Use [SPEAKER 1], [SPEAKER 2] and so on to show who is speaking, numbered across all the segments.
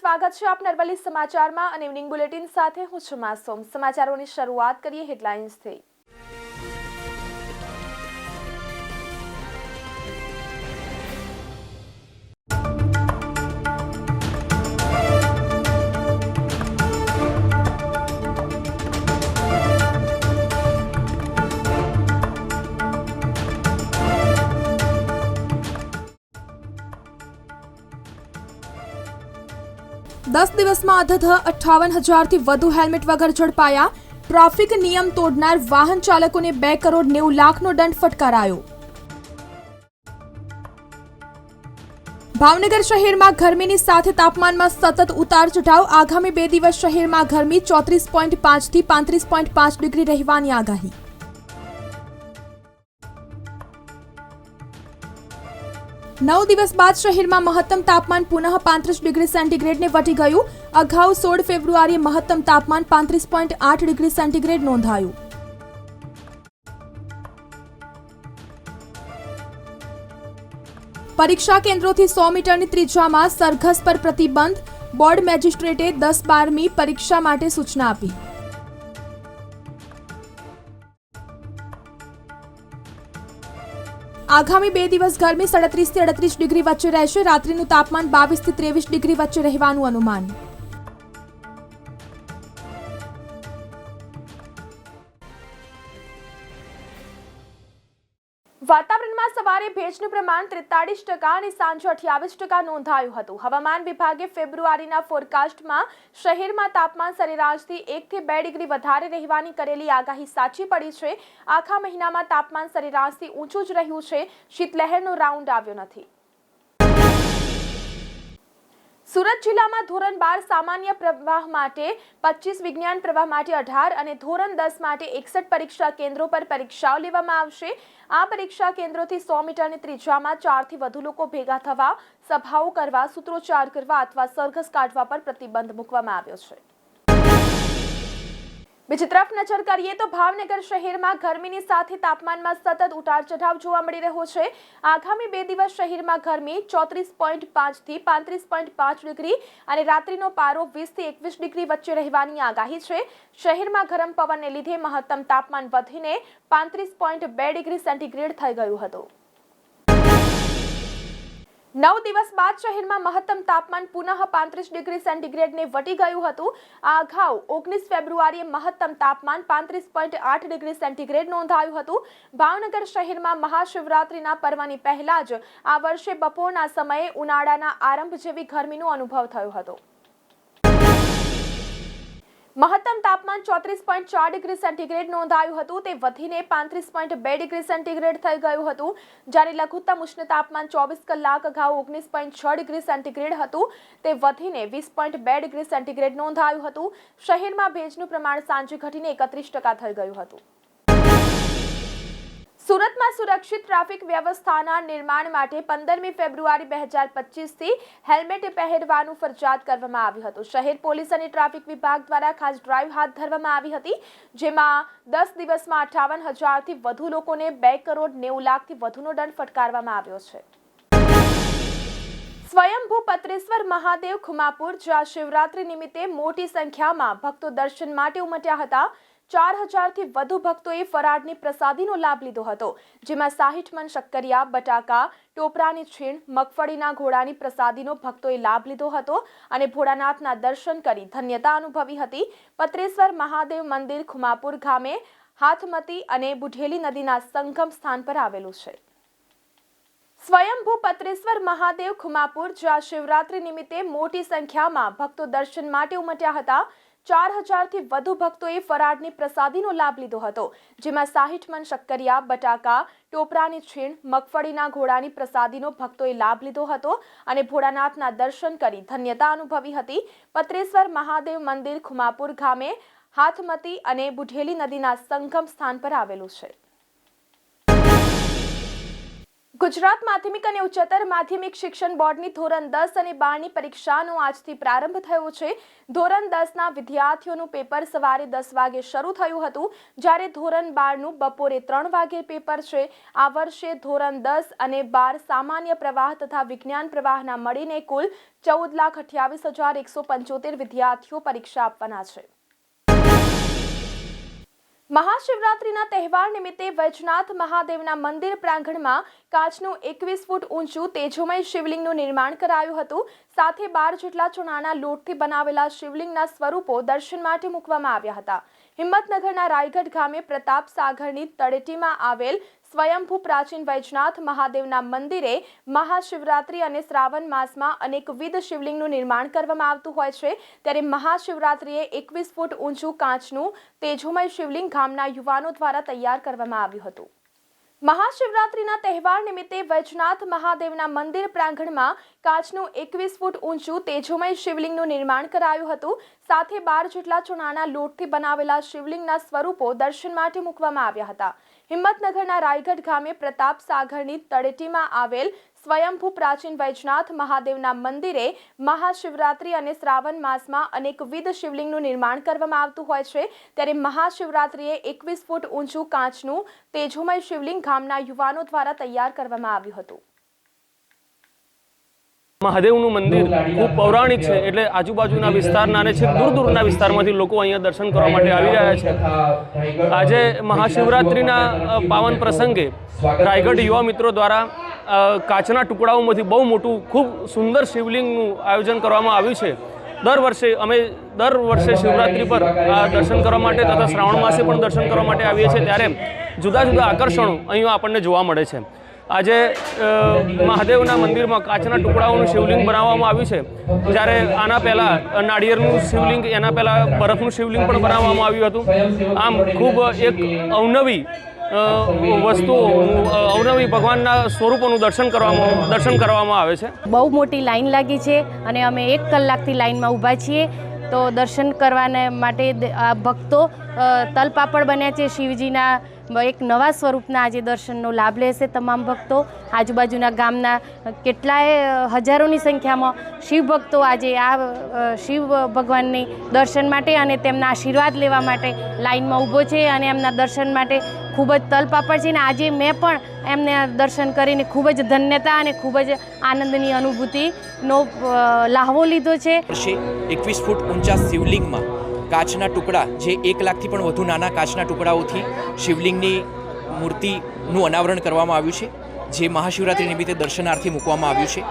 [SPEAKER 1] સ્વાગત છે આપ નરવલી સમાચારમાં અને ઇવનિંગ બુલેટિન સાથે હું છું માસોમ સમાચારોની શરૂઆત કરીએ હેડલાઇન્સથી દસ દિવસમાં અધધ અઠ્ઠાવન હજારથી વધુ હેલ્મેટ વગર ઝડપાયા ટ્રાફિક નિયમ તોડનાર વાહન ચાલકોને બે કરોડ નેવું લાખનો દંડ ફટકારાયો ભાવનગર શહેરમાં ગરમીની સાથે તાપમાનમાં સતત ઉતાર ચઢાવ આગામી બે દિવસ શહેરમાં ગરમી ચોત્રીસ પોઈન્ટ પાંચથી પાંત્રીસ પોઈન્ટ પાંચ ડિગ્રી રહેવાની આગાહી નવ દિવસ બાદ શહેરમાં મહત્તમ તાપમાન પુનઃ પાંત્રીસ ડિગ્રી સેન્ટીગ્રેડને વટી ગયું અગાઉ સોળ ફેબ્રુઆરીએ મહત્તમ તાપમાન પાંત્રીસ પોઈન્ટ આઠ ડિગ્રી સેન્ટીગ્રેડ નોંધાયું પરીક્ષા કેન્દ્રોથી સો મીટરની ત્રિજ્યામાં સરઘસ પર પ્રતિબંધ બોર્ડ મેજિસ્ટ્રેટે દસ બારમી પરીક્ષા માટે સૂચના આપી આગામી બે દિવસ ગરમી સડત્રીસથી અડત્રીસ ડિગ્રી વચ્ચે રહેશે રાત્રિનું તાપમાન બાવીસથી ત્રેવીસ ડિગ્રી વચ્ચે રહેવાનું અનુમાન સવારે ભેજનું પ્રમાણ ત્રેતાળીસ ટકા અને સાંજે અઠ્યાવીસ ટકા નોંધાયું હતું હવામાન વિભાગે ફેબ્રુઆરીના ફોરકાસ્ટમાં શહેરમાં તાપમાન સરેરાશથી એકથી બે ડિગ્રી વધારે રહેવાની કરેલી આગાહી સાચી પડી છે આખા મહિનામાં તાપમાન સરેરાશથી ઊંચું જ રહ્યું છે શીતલહેરનો રાઉન્ડ આવ્યો નથી સુરત જિલ્લામાં ધોરણ બાર સામાન્ય પ્રવાહ માટે પચીસ વિજ્ઞાન પ્રવાહ માટે અઢાર અને ધોરણ દસ માટે એકસઠ પરીક્ષા કેન્દ્રો પર પરીક્ષાઓ લેવામાં આવશે આ પરીક્ષા કેન્દ્રોથી સો મીટરની ત્રીજામાં ચારથી વધુ લોકો ભેગા થવા સભાઓ કરવા સૂત્રોચ્ચાર કરવા અથવા સરઘસ કાઢવા પર પ્રતિબંધ મૂકવામાં આવ્યો છે બીજી તરફ નજર કરીએ તો ભાવનગર શહેરમાં ગરમીની સાથે તાપમાનમાં સતત ઉતાર ચઢાવ જોવા મળી રહ્યો છે આગામી બે દિવસ શહેરમાં ગરમી ચોત્રીસ પોઈન્ટ પાંચથી પાંત્રીસ પોઈન્ટ પાંચ ડિગ્રી અને રાત્રિનો પારો વીસથી એકવીસ ડિગ્રી વચ્ચે રહેવાની આગાહી છે શહેરમાં ગરમ પવનને લીધે મહત્તમ તાપમાન વધીને પાંત્રીસ પોઈન્ટ બે ડિગ્રી સેન્ટીગ્રેડ થઈ ગયું હતું નવ દિવસ બાદ શહેરમાં મહત્તમ તાપમાન પુનઃ પાંત્રીસ ડિગ્રી સેન્ટીગ્રેડને વટી ગયું હતું આ અગાઉ ઓગણીસ ફેબ્રુઆરીએ મહત્તમ તાપમાન પાંત્રીસ પોઈન્ટ આઠ ડિગ્રી સેન્ટીગ્રેડ નોંધાયું હતું ભાવનગર શહેરમાં મહાશિવરાત્રિના પર્વની પહેલા જ આ વર્ષે બપોરના સમયે ઉનાળાના આરંભ જેવી ગરમીનો અનુભવ થયો હતો મહત્તમ તાપમાન ચોત્રીસ પોઈન્ટ ચાર ડિગ્રી સેન્ટીગ્રેડ નોંધાયું હતું તે વધીને પાંત્રીસ પોઈન્ટ બે ડિગ્રી સેન્ટીગ્રેડ થઈ ગયું હતું જ્યારે લઘુત્તમ ઉષ્ણ તાપમાન ચોવીસ કલાક અગાઉ ઓગણીસ પોઈન્ટ છ ડિગ્રી સેન્ટીગ્રેડ હતું તે વધીને વીસ પોઈન્ટ બે ડિગ્રી સેન્ટીગ્રેડ નોંધાયું હતું શહેરમાં ભેજનું પ્રમાણ સાંજે ઘટીને એકત્રીસ ટકા થઈ ગયું હતું સુરતમાં સુરક્ષિત ટ્રાફિક વ્યવસ્થાના નિર્માણ માટે પંદરમી ફેબ્રુઆરી બે હજાર પચીસથી હેલ્મેટ પહેરવાનું ફરજિયાત કરવામાં આવ્યું હતું શહેર પોલીસ અને ટ્રાફિક વિભાગ દ્વારા ખાસ ડ્રાઇવ હાથ ધરવામાં આવી હતી જેમાં દસ દિવસમાં અઠાવન હજારથી વધુ લોકોને બે કરોડ નેવું લાખથી વધુનો દંડ ફટકારવામાં આવ્યો છે સ્વયંભૂ પત્રેશ્વર મહાદેવ ખુમાપુર જ્યાં શિવરાત્રી નિમિત્તે મોટી સંખ્યામાં ભક્તો દર્શન માટે ઉમટ્યા હતા ચાર હજારથી વધુ ભક્તોએ ફરાળની પ્રસાદીનો લાભ લીધો હતો જેમાં સાહીઠ મન શક્કરિયા બટાકા ટોપરાની છીણ મગફળીના ઘોડાની પ્રસાદીનો ભક્તોએ લાભ લીધો હતો અને ભોળાનાથના દર્શન કરી ધન્યતા અનુભવી હતી પત્રેશ્વર મહાદેવ મંદિર ખુમાપુર ગામે હાથમતી અને બુઢેલી નદીના સંગમ સ્થાન પર આવેલું છે સ્વયંભૂ પત્રેશ્વર મહાદેવ ખુમાપુર જ્યાં શિવરાત્રી નિમિત્તે મોટી સંખ્યામાં ભક્તો દર્શન માટે ઉમટ્યા હતા ચાર હજારથી વધુ ભક્તોએ ફરાળની પ્રસાદીનો લાભ લીધો હતો જેમાં સાહીઠ મન શક્કરિયા બટાકા ટોપરાની છીણ મગફળીના ઘોડાની પ્રસાદીનો ભક્તોએ લાભ લીધો હતો અને ભોળાનાથના દર્શન કરી ધન્યતા અનુભવી હતી પત્રેશ્વર મહાદેવ મંદિર ખુમાપુર ગામે હાથમતી અને બુઢેલી નદીના સંગમ સ્થાન પર આવેલું છે ગુજરાત માધ્યમિક અને ઉચ્ચતર માધ્યમિક શિક્ષણ બોર્ડની ધોરણ દસ અને બારની પરીક્ષાનો આજથી પ્રારંભ થયો છે ધોરણ દસના વિદ્યાર્થીઓનું પેપર સવારે દસ વાગે શરૂ થયું હતું જ્યારે ધોરણ બારનું બપોરે ત્રણ વાગે પેપર છે આ વર્ષે ધોરણ દસ અને બાર સામાન્ય પ્રવાહ તથા વિજ્ઞાન પ્રવાહના મળીને કુલ ચૌદ લાખ અઠ્યાવીસ હજાર એકસો પંચોતેર વિદ્યાર્થીઓ પરીક્ષા આપવાના છે મહાશિવરાત્રિના તહેવાર નિમિત્તે વજનાથ મહાદેવના મંદિર પ્રાંગણમાં કાચનું એકવીસ ફૂટ ઊંચું તેજોમય શિવલિંગનું નિર્માણ કરાયું હતું સાથે બાર જેટલા ચૂનાના લોટથી બનાવેલા શિવલિંગના સ્વરૂપો દર્શન માટે મૂકવામાં આવ્યા હતા હિંમતનગરના રાયગઢ ગામે પ્રતાપ સાગરની તળેટીમાં આવેલ સ્વયંભૂ પ્રાચીન વૈજનાથ મહાદેવના મંદિરે મહાશિવરાત્રી અને શ્રાવણ માસમાં અનેકવિધ શિવલિંગનું નિર્માણ કરવામાં આવતું હોય છે ત્યારે મહાશિવરાત્રીએ એકવીસ ફૂટ ઊંચું કાચનું તેજોમય શિવલિંગ ગામના યુવાનો દ્વારા તૈયાર કરવામાં આવ્યું હતું મહાશિવરાત્રિના તહેવાર નિમિત્તે વૈજનાથ મહાદેવના મંદિર પ્રાંગણમાં કાચનું એકવીસ ફૂટ ઊંચું તેજોમય શિવલિંગનું નિર્માણ કરાયું હતું સાથે બાર જેટલા ચૂનાના લોટથી બનાવેલા શિવલિંગના સ્વરૂપો દર્શન માટે મૂકવામાં આવ્યા હતા હિંમતનગરના રાયગઢ ગામે પ્રતાપ સાગરની તળેટીમાં આવેલ સ્વયંભૂ પ્રાચીન વૈજનાથ મહાદેવના મંદિરે મહાશિવરાત્રિ અને શ્રાવણ માસમાં અનેકવિધ શિવલિંગનું નિર્માણ કરવામાં આવતું હોય છે ત્યારે મહાશિવરાત્રિએ એકવીસ ફૂટ ઊંચું કાચનું તેજોમય શિવલિંગ ગામના યુવાનો દ્વારા તૈયાર કરવામાં આવ્યું હતું
[SPEAKER 2] મહાદેવનું મંદિર ખૂબ પૌરાણિક છે એટલે આજુબાજુના વિસ્તારના અને છે દૂર દૂરના વિસ્તારમાંથી લોકો અહીંયા દર્શન કરવા માટે આવી રહ્યા છે આજે મહાશિવરાત્રિના પાવન પ્રસંગે રાયગઢ યુવા મિત્રો દ્વારા કાચના ટુકડાઓમાંથી બહુ મોટું ખૂબ સુંદર શિવલિંગનું આયોજન કરવામાં આવ્યું છે દર વર્ષે અમે દર વર્ષે શિવરાત્રિ પર દર્શન કરવા માટે તથા શ્રાવણ માસે પણ દર્શન કરવા માટે આવીએ છીએ ત્યારે જુદા જુદા આકર્ષણો અહીંયા આપણને જોવા મળે છે આજે મહાદેવના મંદિરમાં કાચના ટુકડાઓનું શિવલિંગ બનાવવામાં આવ્યું છે જ્યારે આના પહેલાં નાળિયેરનું શિવલિંગ એના પહેલાં બરફનું શિવલિંગ પણ બનાવવામાં આવ્યું હતું આમ ખૂબ એક અવનવી વસ્તુઓ અવનવી ભગવાનના સ્વરૂપોનું દર્શન કરવામાં દર્શન કરવામાં આવે છે
[SPEAKER 3] બહુ મોટી લાઈન લાગી છે અને અમે એક કલાકથી લાઈનમાં ઊભા છીએ તો દર્શન કરવાને માટે આ ભક્તો તલપાપડ બન્યા છે શિવજીના એક નવા સ્વરૂપના આજે દર્શનનો લાભ લેશે તમામ ભક્તો આજુબાજુના ગામના કેટલાય હજારોની સંખ્યામાં શિવભક્તો આજે આ શિવ ભગવાનની દર્શન માટે અને તેમના આશીર્વાદ લેવા માટે લાઇનમાં ઊભો છે અને એમના દર્શન માટે ખૂબ જ તલપાપડ છે અને આજે મેં પણ એમને દર્શન કરીને ખૂબ જ ધન્યતા અને ખૂબ જ આનંદની અનુભૂતિનો લાહવો લીધો છે
[SPEAKER 4] એકવીસ ફૂટ ઊંચા શિવલિંગમાં કાચના ટુકડા જે એક લાખથી પણ વધુ નાના કાચના ટુકડાઓથી શિવલિંગની મૂર્તિનું અનાવરણ કરવામાં આવ્યું છે જે મહાશિવરાત્રિ નિમિત્તે દર્શનાર્થી મૂકવામાં આવ્યું છે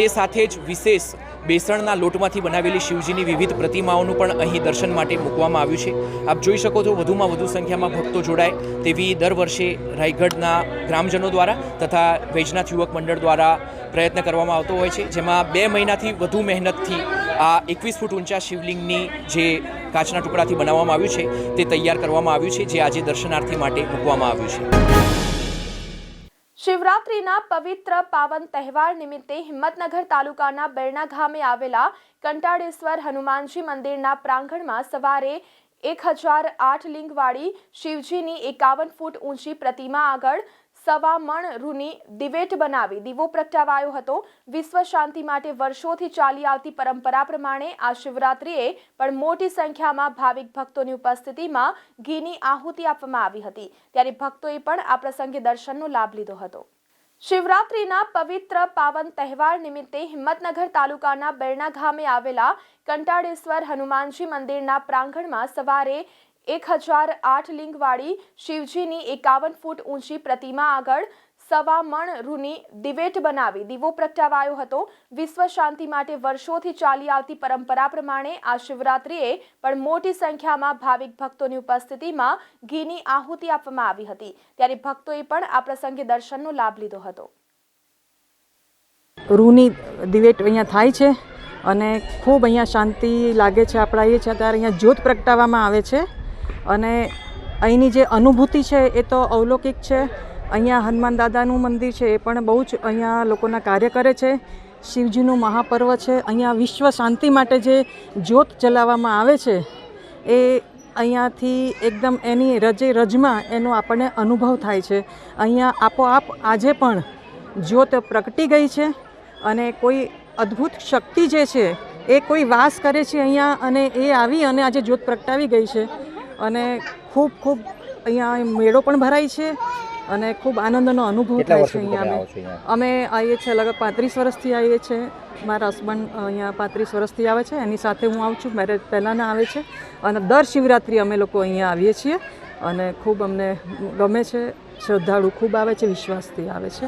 [SPEAKER 4] તે સાથે જ વિશેષ બેસણના લોટમાંથી બનાવેલી શિવજીની વિવિધ પ્રતિમાઓનું પણ અહીં દર્શન માટે મૂકવામાં આવ્યું છે આપ જોઈ શકો છો વધુમાં વધુ સંખ્યામાં ભક્તો જોડાય તેવી દર વર્ષે રાયગઢના ગ્રામજનો દ્વારા તથા વૈજનાથ યુવક મંડળ દ્વારા પ્રયત્ન કરવામાં આવતો હોય છે જેમાં બે મહિનાથી વધુ મહેનતથી આ એકવીસ ફૂટ ઊંચા શિવલિંગની જે કાચના ટુકડાથી બનાવવામાં આવ્યું છે તે તૈયાર કરવામાં આવ્યું છે જે આજે દર્શનાર્થી માટે મૂકવામાં આવ્યું છે
[SPEAKER 1] શિવરાત્રિના પવિત્ર પાવન તહેવાર નિમિત્તે હિંમતનગર તાલુકાના બેરણા ગામે આવેલા કંટાળેશ્વર હનુમાનજી મંદિરના પ્રાંગણમાં સવારે એક હજાર આઠ લિંગવાળી શિવજીની એકાવન ફૂટ ઊંચી પ્રતિમા આગળ સવા મણ રૂની દિવેટ બનાવી દીવો પ્રગટાવાયો હતો વિશ્વ શાંતિ માટે વર્ષોથી ચાલી આવતી પરંપરા પ્રમાણે આ શિવરાત્રિએ પણ મોટી સંખ્યામાં ભાવિક ભક્તોની ઉપસ્થિતિમાં ઘીની આહુતિ આપવામાં આવી હતી ત્યારે ભક્તોએ પણ આ પ્રસંગે દર્શનનો લાભ લીધો હતો શિવરાત્રિના પવિત્ર પાવન તહેવાર નિમિત્તે હિંમતનગર તાલુકાના બેરણા ગામે આવેલા કંટાળેશ્વર હનુમાનજી મંદિરના પ્રાંગણમાં સવારે એક હજાર આઠ લિંગવાળી શિવજીની એકાવન ફૂટ ઊંચી પ્રતિમા આગળ સવા મણ રૂની દિવેટ બનાવી દીવો પ્રગટાવાયો હતો વિશ્વ શાંતિ માટે વર્ષોથી ચાલી આવતી પરંપરા પ્રમાણે આ શિવરાત્રિએ પણ મોટી સંખ્યામાં ભાવિક ભક્તોની ઉપસ્થિતિમાં ઘીની આહુતિ આપવામાં આવી હતી ત્યારે ભક્તોએ પણ આ પ્રસંગે દર્શનનો લાભ લીધો હતો
[SPEAKER 5] રૂની દિવેટ અહીંયા થાય છે અને ખૂબ અહીંયા શાંતિ લાગે છે આપણા એ છે અત્યારે અહીંયા જ્યોત પ્રગટાવવામાં આવે છે અને અહીંની જે અનુભૂતિ છે એ તો અવલૌકિક છે અહીંયા હનુમાન દાદાનું મંદિર છે એ પણ બહુ જ અહીંયા લોકોના કાર્ય કરે છે શિવજીનું મહાપર્વ છે અહીંયા વિશ્વ શાંતિ માટે જે જ્યોત ચલાવવામાં આવે છે એ અહીંયાથી એકદમ એની રજે રજમાં એનો આપણને અનુભવ થાય છે અહીંયા આપોઆપ આજે પણ જ્યોત પ્રગટી ગઈ છે અને કોઈ અદ્ભુત શક્તિ જે છે એ કોઈ વાસ કરે છે અહીંયા અને એ આવી અને આજે જ્યોત પ્રગટાવી ગઈ છે અને ખૂબ ખૂબ અહીંયા મેળો પણ ભરાય છે અને ખૂબ આનંદનો અનુભવ થાય
[SPEAKER 6] છે અહીંયા
[SPEAKER 5] અમે આવીએ છીએ લગભગ પાંત્રીસ વર્ષથી આવીએ છીએ મારા હસબન્ડ અહીંયા પાંત્રીસ વર્ષથી આવે છે એની સાથે હું આવું છું મેરેજ પહેલાંના આવે છે અને દર શિવરાત્રિ અમે લોકો અહીંયા આવીએ છીએ અને ખૂબ અમને ગમે છે શ્રદ્ધાળુ ખૂબ આવે છે વિશ્વાસથી આવે છે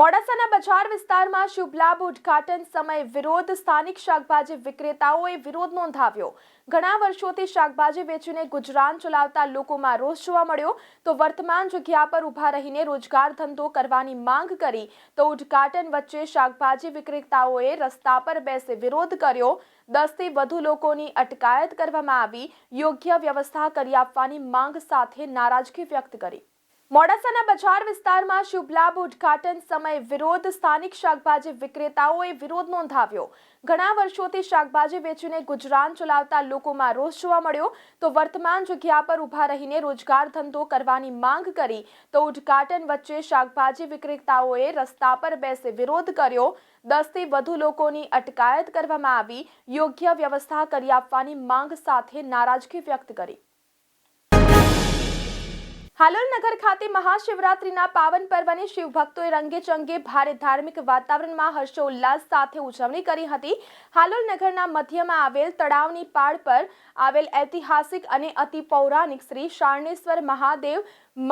[SPEAKER 1] મોડાસાના બજાર વિસ્તારમાં શુભ લાભ ઉદઘાટન સમયે વિરોધ સ્થાનિક શાકભાજી વિક્રેતાઓએ વિરોધ નોંધાવ્યો ઘણા વર્ષોથી શાકભાજી વેચીને ગુજરાન ચલાવતા લોકોમાં રોષ જોવા મળ્યો તો વર્તમાન જગ્યા પર ઊભા રહીને રોજગાર ધંધો કરવાની માંગ કરી તો ઉદઘાટન વચ્ચે શાકભાજી વિક્રેતાઓએ રસ્તા પર બેસી વિરોધ કર્યો દસથી વધુ લોકોની અટકાયત કરવામાં આવી યોગ્ય વ્યવસ્થા કરી આપવાની માંગ સાથે નારાજગી વ્યક્ત કરી મોડાસાના બજાર વિસ્તારમાં શુભ લાભ ઉદઘાટન સમયે વિરોધ સ્થાનિક શાકભાજી વિક્રેતાઓએ વિરોધ નોંધાવ્યો ઘણા વર્ષોથી શાકભાજી વેચીને ગુજરાન ચલાવતા લોકોમાં રોષ જોવા મળ્યો તો વર્તમાન જગ્યા પર ઊભા રહીને રોજગાર ધંધો કરવાની માંગ કરી તો ઉદઘાટન વચ્ચે શાકભાજી વિક્રેતાઓએ રસ્તા પર બેસી વિરોધ કર્યો દસથી વધુ લોકોની અટકાયત કરવામાં આવી યોગ્ય વ્યવસ્થા કરી આપવાની માંગ સાથે નારાજગી વ્યક્ત કરી હાલોલ નગર ખાતે મહાશિવરાત્રિના પાવન પર્વની શિવભક્તોએ રંગે ચંગે ભારે ધાર્મિક વાતાવરણમાં હર્ષોલ્લાસ સાથે ઉજવણી કરી હતી હાલોલ નગરના મધ્યમાં આવેલ તળાવની પાળ પર આવેલ ઐતિહાસિક અને અતિ પૌરાણિક શ્રી શારણેશ્વર મહાદેવ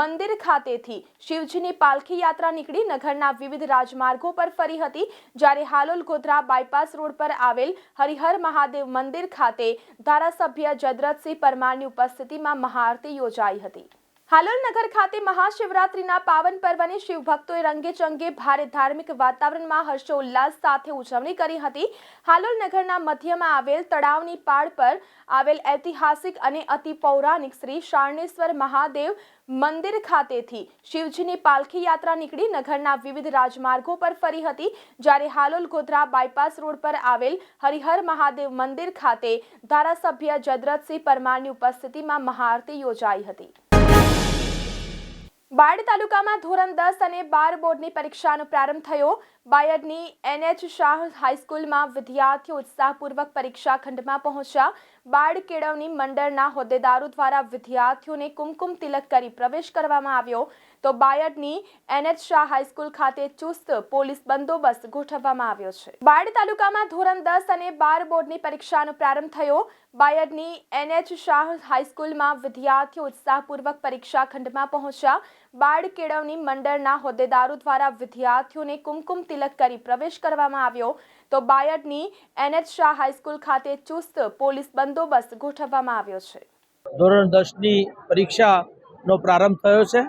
[SPEAKER 1] મંદિર ખાતેથી શિવજીની પાલખી યાત્રા નીકળી નગરના વિવિધ રાજમાર્ગો પર ફરી હતી જ્યારે હાલોલ ગોધરા બાયપાસ રોડ પર આવેલ હરિહર મહાદેવ મંદિર ખાતે ધારાસભ્ય જદરતસિંહ પરમારની ઉપસ્થિતિમાં મહાઆરતી યોજાઈ હતી હાલોલ નગર ખાતે મહાશિવરાત્રિના પાવન પર્વને શિવભક્તોએ રંગેચંગે ભારે ધાર્મિક વાતાવરણમાં હર્ષોલ્લાસ સાથે ઉજવણી કરી હતી હાલોલ નગરના મધ્યમાં આવેલ તળાવની પાળ પર આવેલ ઐતિહાસિક અને અતિ પૌરાણિક શ્રી શારણેશ્વર મહાદેવ મંદિર ખાતેથી શિવજીની પાલખી યાત્રા નીકળી નગરના વિવિધ રાજમાર્ગો પર ફરી હતી જ્યારે હાલોલ ગોધરા બાયપાસ રોડ પર આવેલ હરિહર મહાદેવ મંદિર ખાતે ધારાસભ્ય જદરથસિંહ પરમારની ઉપસ્થિતિમાં મહાઆરતી યોજાઈ હતી બાડ તાલુકામાં ધોરણ દસ અને બાર બોર્ડની પરીક્ષાનો પ્રારંભ થયો બાયડની એનએચ શાહ હાઈસ્કૂલમાં વિદ્યાર્થીઓ ઉત્સાહપૂર્વક પરીક્ષા ખંડમાં પહોંચ્યા બાળ કેળવણી મંડળના હોદ્દેદારો દ્વારા વિદ્યાર્થીઓને કુમકુમ તિલક કરી પ્રવેશ કરવામાં આવ્યો તો બાયડની એનએચ શાહ હાઈસ્કૂલ ખાતે ચુસ્ત પોલીસ બંદોબસ્ત ગોઠવવામાં આવ્યો છે બાયડ તાલુકામાં ધોરણ દસ અને બાર બોર્ડની પરીક્ષાનો પ્રારંભ થયો બાયડની એનએચ શાહ હાઈસ્કૂલમાં વિદ્યાર્થીઓ ઉત્સાહપૂર્વક પરીક્ષા ખંડમાં પહોંચ્યા બાળ કેળવણી મંડળના હોદ્દેદારો દ્વારા વિદ્યાર્થીઓને કુમકુમ તિલક કરી પ્રવેશ કરવામાં આવ્યો તો બાયડની એનએચ શાહ હાઈસ્કૂલ ખાતે ચુસ્ત પોલીસ બંદોબસ્ત ગોઠવવામાં આવ્યો છે
[SPEAKER 7] ધોરણ દસની પરીક્ષાનો પ્રારંભ થયો છે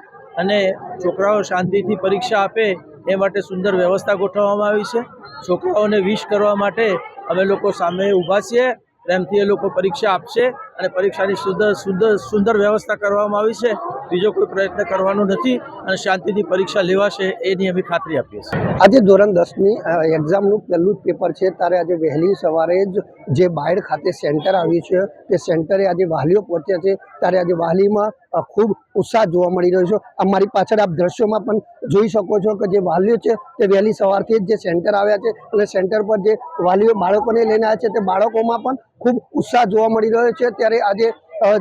[SPEAKER 7] અને છોકરાઓ શાંતિથી પરીક્ષા આપે એ માટે સુંદર વ્યવસ્થા ગોઠવવામાં આવી છે છોકરાઓને વિશ કરવા માટે અમે લોકો સામે ઊભા છીએ પ્રેમથી એ લોકો પરીક્ષા આપશે અને પરીક્ષાની સુંદર સુંદર સુંદર વ્યવસ્થા કરવામાં આવી છે બીજો કોઈ પ્રયત્ન કરવાનો નથી અને શાંતિથી પરીક્ષા લેવાશે એની અમે ખાતરી આપીએ
[SPEAKER 8] છીએ આજે ધોરણ દસની એક્ઝામનું પહેલું જ પેપર છે ત્યારે આજે વહેલી સવારે જ જે બાયડ ખાતે સેન્ટર આવ્યું છે તે સેન્ટરે આજે વાલીઓ પહોંચ્યા છે ત્યારે આજે વાલીમાં ખૂબ ઉત્સાહ જોવા મળી રહ્યો છે અમારી પાછળ આપ દ્રશ્યોમાં પણ જોઈ શકો છો કે જે વાલીઓ છે તે વહેલી સવારથી જ જે સેન્ટર આવ્યા છે અને સેન્ટર પર જે વાલીઓ બાળકોને લઈને આવ્યા છે તે બાળકોમાં પણ ખૂબ ઉત્સાહ જોવા મળી રહ્યો છે ત્યારે આજે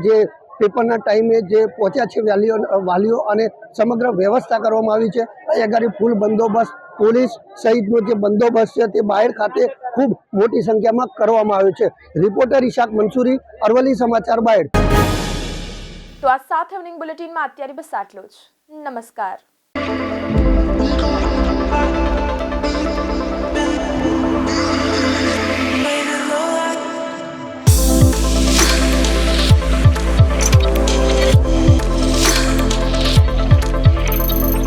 [SPEAKER 8] જે પેપરના ટાઈમે જે પહોંચ્યા છે વાલીઓ વાલીઓ અને સમગ્ર વ્યવસ્થા કરવામાં આવી છે અહીંયા આગળ ફૂલ બંદોબસ્ત પોલીસ સહિતનો જે બંદોબસ્ત છે તે બહાર ખાતે ખૂબ મોટી સંખ્યામાં કરવામાં આવ્યો છે રિપોર્ટર ઈશાક મંસૂરી અરવલ્લી સમાચાર બાયડ
[SPEAKER 1] તો આ સાથે બુલેટિનમાં અત્યારે બસ આટલું જ નમસ્કાર